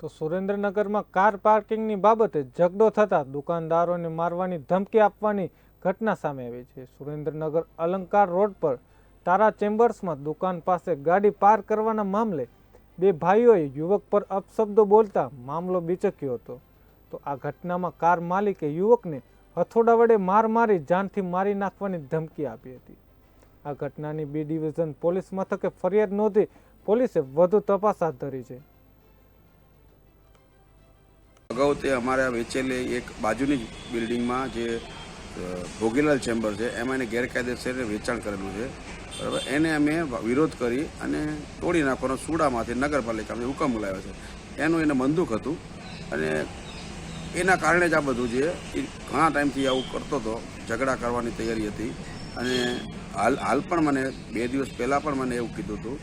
તો સુરેન્દ્રનગરમાં કાર પાર્કિંગની બાબતે ઝઘડો થતાં દુકાનદારોને મારવાની ધમકી આપવાની ઘટના સામે આવી છે. સુરેન્દ્રનગર અલંકાર રોડ પર તારા ચેમ્બર્સમાં દુકાન પાસે ગાડી પાર્ક કરવાના મામલે બે ભાઈઓએ યુવક પર અપશબ્દો બોલતા મામલો બીચક્યો હતો. તો આ ઘટનામાં કાર માલિકે યુવકને હથોડા વડે માર મારી જાનથી મારી નાખવાની ધમકી આપી હતી. આ ઘટનાની બી ડિવિઝન પોલીસ મથકે ફરિયાદ નોંધી પોલીસે વધુ તપાસ હાથ ધરી છે. અગાઉ તે અમારે વેચેલી એક બાજુની જ બિલ્ડિંગમાં જે ભોગીલાલ ચેમ્બર છે, એમાં એને ગેરકાયદેસર વેચાણ કરેલું છે. બરાબર? એને અમે વિરોધ કરી અને તોડી નાખવાનો સુડામાંથી નગરપાલિકામાં હુકમ બોલાવ્યો છે. એનું એને બંદૂક હતું અને એના કારણે જ આ બધું છે એ ઘણા ટાઈમથી આવું કરતો હતો, ઝઘડા કરવાની તૈયારી હતી. અને હાલ હાલ પણ મને બે દિવસ પહેલાં પણ મને એવું કીધું હતું,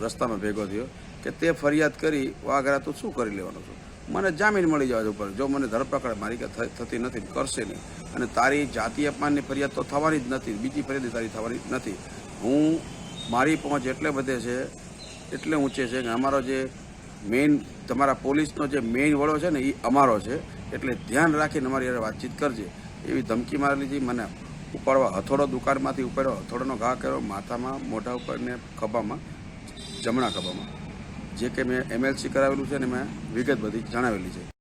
રસ્તામાં ભેગો થયો, કે તે ફરિયાદ કરી વાઘરા તું શું કરી લેવાનો છું? મને જામીન મળી જવા ઉપર જો મને ધરપકડ મારી થતી નથી, કરશે નહીં. અને તારી જાતિ અપમાનની ફરિયાદ તો થવાની જ નથી, બીજી ફરિયાદ તારી થવાની નથી. હું, મારી પહોંચ એટલે બધે છે, એટલે ઊંચે છે કે અમારો જે મેઇન તમારા પોલીસનો જે મેઇન વડો છે ને એ અમારો છે. એટલે ધ્યાન રાખીને અમારી હારે વાતચીત કરજે. એવી ધમકી મારેલી હતી, મને ઉપાડવા હથોડો દુકાનમાંથી ઉપાડ્યો, હથોડોનો ઘા કર્યો, માથામાં, મોઢા ઉપર ને ખભામાં, જમણા ખભામાં. જે કે મેં એમએલસી કરાવેલું છે અને મેં વિગત બધી જણાવેલી છે.